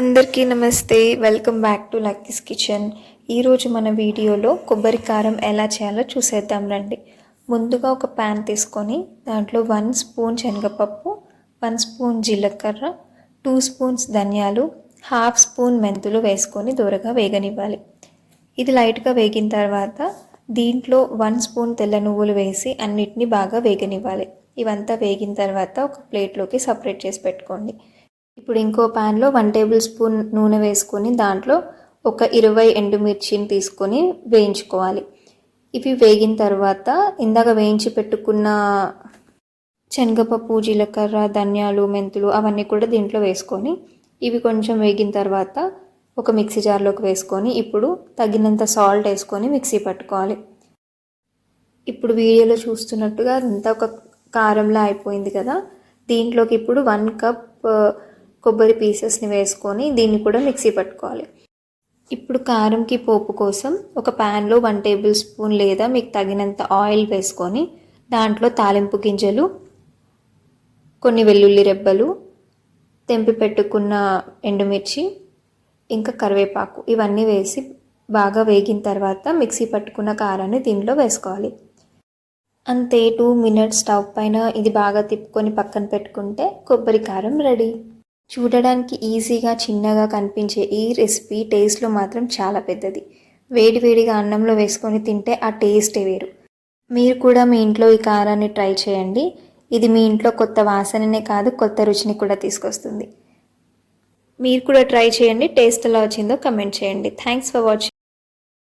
అందరికీ నమస్తే. Welcome back to Lucky's kitchen ఈరోజు మన వీడియోలో కొబ్బరి కారం ఎలా చేయాలో చూసేద్దాం రండి. ముందుగా ఒక ప్యాన్ తీసుకొని దాంట్లో వన్ స్పూన్ శనగపప్పు వన్ స్పూన్ జీలకర్ర టూ స్పూన్స్ ధనియాలు హాఫ్ స్పూన్ మెంతులు వేసుకొని దూరగా వేగనివ్వాలి. ఇది లైట్గా వేగిన తర్వాత దీంట్లో వన్ స్పూన్ తెల్ల నువ్వులు వేసి అన్నిటినీ బాగా వేగనివ్వాలి. ఇవంతా వేగిన తర్వాత ఒక ప్లేట్లోకి సపరేట్ చేసి పెట్టుకోండి. ఇప్పుడు ఇంకో ప్యాన్లో వన్ టేబుల్ స్పూన్ నూనె వేసుకొని దాంట్లో ఒక ఇరవై ఎండుమిర్చిని తీసుకొని వేయించుకోవాలి. ఇవి వేగిన తర్వాత ఇందాక వేయించి పెట్టుకున్న శనగపప్పు జీలకర్ర ధనియాలు మెంతులు అవన్నీ కూడా దీంట్లో వేసుకొని ఇవి కొంచెం వేగిన తర్వాత ఒక మిక్సీ జార్లోకి వేసుకొని ఇప్పుడు తగినంత సాల్ట్ వేసుకొని మిక్సీ పట్టుకోవాలి. ఇప్పుడు వీడియోలో చూస్తున్నట్టుగా అంతా ఒక కారంలా అయిపోయింది కదా. దీంట్లోకి ఇప్పుడు వన్ కప్ కొబ్బరి పీసెస్ని వేసుకొని దీన్ని కూడా మిక్సీ పట్టుకోవాలి. ఇప్పుడు కారంకి పోపు కోసం ఒక ప్యాన్లో వన్ టేబుల్ స్పూన్ లేదా మీకు తగినంత ఆయిల్ వేసుకొని దాంట్లో తాలింపు గింజలు కొన్ని వెల్లుల్లి రెబ్బలు తెంపి పెట్టుకున్న ఎండుమిర్చి ఇంకా కరివేపాకు ఇవన్నీ వేసి బాగా వేగిన తర్వాత మిక్సీ పట్టుకున్న కారాన్ని దీనిలో వేసుకోవాలి. అంతే టూ మినిట్స్ స్టవ్ పైన ఇది బాగా తిప్పుకొని పక్కన పెట్టుకుంటే కొబ్బరి కారం రెడీ. చూడడానికి ఈజీగా చిన్నగా కనిపించే ఈ రెసిపీ టేస్ట్లో మాత్రం చాలా పెద్దది. వేడివేడిగా అన్నంలో వేసుకొని తింటే ఆ టేస్టే వేరు. మీరు కూడా మీ ఇంట్లో ఈ కారాన్ని ట్రై చేయండి. ఇది మీ ఇంట్లో కొత్త వాసననే కాదు కొత్త రుచిని కూడా తీసుకొస్తుంది. మీరు కూడా ట్రై చేయండి టేస్ట్ ఎలా వచ్చిందో కమెంట్ చేయండి. Thanks for watching